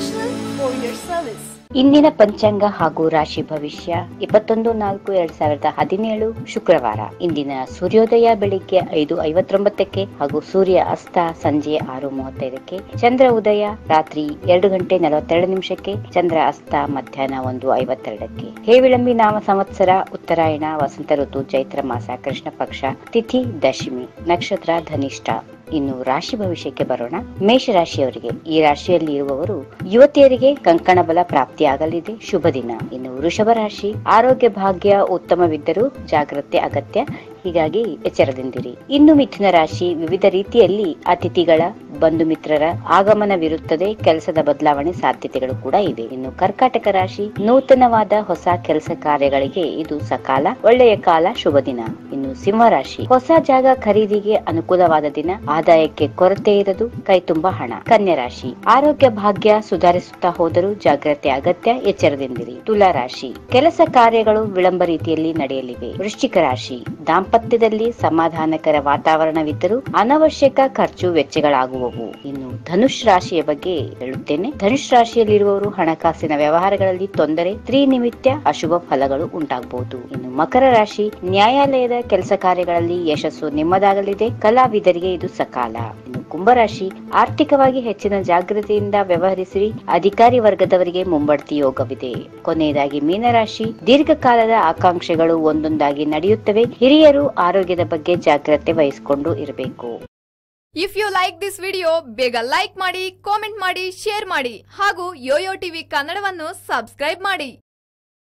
service. ಇಂದಿನ ಪಂಚಾಂಗ ಹಾಗೂ ರಾಶಿ ಭವಿಷ್ಯ ಇಪ್ಪತ್ತೊಂದು ನಾಲ್ಕು ಎರಡ್ ಸಾವಿರದ ಹದಿನೇಳು ಶುಕ್ರವಾರ. ಇಂದಿನ ಸೂರ್ಯೋದಯ ಬೆಳಿಗ್ಗೆ ಐದು ಐವತ್ತೊಂಬತ್ತಕ್ಕೆ ಹಾಗೂ ಸೂರ್ಯ ಅಸ್ತ ಸಂಜೆ ಆರು ಮೂವತ್ತೈದಕ್ಕೆ. ಚಂದ್ರ ಉದಯ ರಾತ್ರಿ ಎರಡು ಗಂಟೆ ನಲವತ್ತೆರಡು ನಿಮಿಷಕ್ಕೆ, ಚಂದ್ರ ಅಸ್ತ ಮಧ್ಯಾಹ್ನ ಒಂದು ಐವತ್ತೆರಡಕ್ಕೆ. ಹೇ ವಿಳಂಬಿ ನಾಮ ಸಂವತ್ಸರ, ಉತ್ತರಾಯಣ, ವಸಂತ ಋತು, ಚೈತ್ರ ಮಾಸ, ಕೃಷ್ಣ ಪಕ್ಷ, ತಿಥಿ, ದಶಮಿ, ನಕ್ಷತ್ರ, ಧನಿಷ್ಠ. ಇನ್ನು ರಾಶಿ ಭವಿಷ್ಯಕ್ಕೆ ಬರೋಣ. ಮೇಷರಾಶಿಯವರಿಗೆ ಈ ರಾಶಿಯಲ್ಲಿ ಇರುವವರು ಯುವತಿಯರಿಗೆ ಕಂಕಣ ಬಲ ಪ್ರಾಪ್ತಿಯಾಗಲಿದೆ. ಶುಭ ದಿನ. ಇನ್ನು ವೃಷಭ ರಾಶಿ ಆರೋಗ್ಯ ಭಾಗ್ಯ ಉತ್ತಮವಿದ್ದರೂ ಜಾಗ್ರತೆ ಅಗತ್ಯ. ಹೀಗಾಗಿ ಎಚ್ಚರದಿಂದಿರಿ. ಇನ್ನು ಮಿಥುನ ರಾಶಿ ವಿವಿಧ ರೀತಿಯಲ್ಲಿ ಅತಿಥಿಗಳ, ಬಂಧು ಮಿತ್ರರ ಆಗಮನವಿರುತ್ತದೆ. ಕೆಲಸದ ಬದಲಾವಣೆ ಸಾಧ್ಯತೆಗಳು ಕೂಡ ಇವೆ ಇನ್ನು ಕರ್ಕಾಟಕ ರಾಶಿ ನೂತನವಾದ ಹೊಸ ಕೆಲಸ ಕಾರ್ಯಗಳಿಗೆ ಇದು ಸಕಾಲ. ಒಳ್ಳೆಯ ಕಾಲ. ಶುಭ ದಿನ. ಇನ್ನು ಸಿಂಹ ರಾಶಿ ಹೊಸ ಜಾಗ ಖರೀದಿಗೆ ಅನುಕೂಲವಾದ ದಿನ. ಆದಾಯಕ್ಕೆ ಕೊರತೆ ಇರದು ಕೈ ತುಂಬಾ ಹಣ. ಕನ್ಯಾ ರಾಶಿ. ಆರೋಗ್ಯ ಭಾಗ್ಯ ಸುಧಾರಿಸುತ್ತಾ ಹೋದರೂ ಜಾಗ್ರತೆ ಅಗತ್ಯ. ಎಚ್ಚರದಿಂದಿರಿ. ತುಲಾ ರಾಶಿ. ಕೆಲಸ ಕಾರ್ಯಗಳು ವಿಳಂಬ ರೀತಿಯಲ್ಲಿ ನಡೆಯಲಿವೆ. ವೃಶ್ಚಿಕ ರಾಶಿ. ದಾಂಪತ್ಯದಲ್ಲಿ ಸಮಾಧಾನಕರ ವಾತಾವರಣವಿದ್ದರೂ ಅನವಶ್ಯಕ ಖರ್ಚು ವೆಚ್ಚಗಳಾಗುವವು. ಇನ್ನು ಧನುಷ್ ರಾಶಿಯ ಬಗ್ಗೆ ಹೇಳುತ್ತೇನೆ. ಧನುಷ್ ರಾಶಿಯಲ್ಲಿರುವವರು ಹಣಕಾಸಿನ ವ್ಯವಹಾರಗಳಲ್ಲಿ ತೊಂದರೆ ತ್ರಿನಿಮಿತ್ಯ ಅಶುಭ ಫಲಗಳು ಉಂಟಾಗಬಹುದು. ಇನ್ನು ಮಕರ ರಾಶಿ. ನ್ಯಾಯಾಲಯದ ಕೆಲಸ ಕಾರ್ಯಗಳಲ್ಲಿ ಯಶಸ್ಸು ನಿಮ್ಮದಾಗಲಿದೆ. ಕಲಾವಿದರಿಗೆ ಇದು ಸಕಾಲ. ಇನ್ನು ಕುಂಭರಾಶಿ, ಆರ್ಥಿಕವಾಗಿ ಹೆಚ್ಚಿನ ಜಾಗೃತಿಯಿಂದ ವ್ಯವಹರಿಸಿರಿ. ಅಧಿಕಾರಿ ವರ್ಗದವರಿಗೆ ಮುಂಬಡ್ತಿ ಯೋಗವಿದೆ. ಕೊನೆಯದಾಗಿ ಮೀನರಾಶಿ, ದೀರ್ಘಕಾಲದ ಆಕಾಂಕ್ಷೆಗಳು ಒಂದೊಂದಾಗಿ ನಡೆಯುತ್ತವೆ. ಹಿರಿಯರು ಆರೋಗ್ಯದ ಬಗ್ಗೆ ಜಾಗ್ರತೆ ವಹಿಸಿಕೊಂಡು ಇರಬೇಕು. If you like this video ಬೇಗ ಲೈಕ್ ಮಾಡಿ ಕಾಮೆಂಟ್ ಮಾಡಿ ಶೇರ್ ಮಾಡಿ ಹಾಗೂ ಯೋಯೋ ಟಿವಿ ಕನ್ನಡವನ್ನು ಸಬ್ಸ್ಕ್ರೈಬ್ ಮಾಡಿ.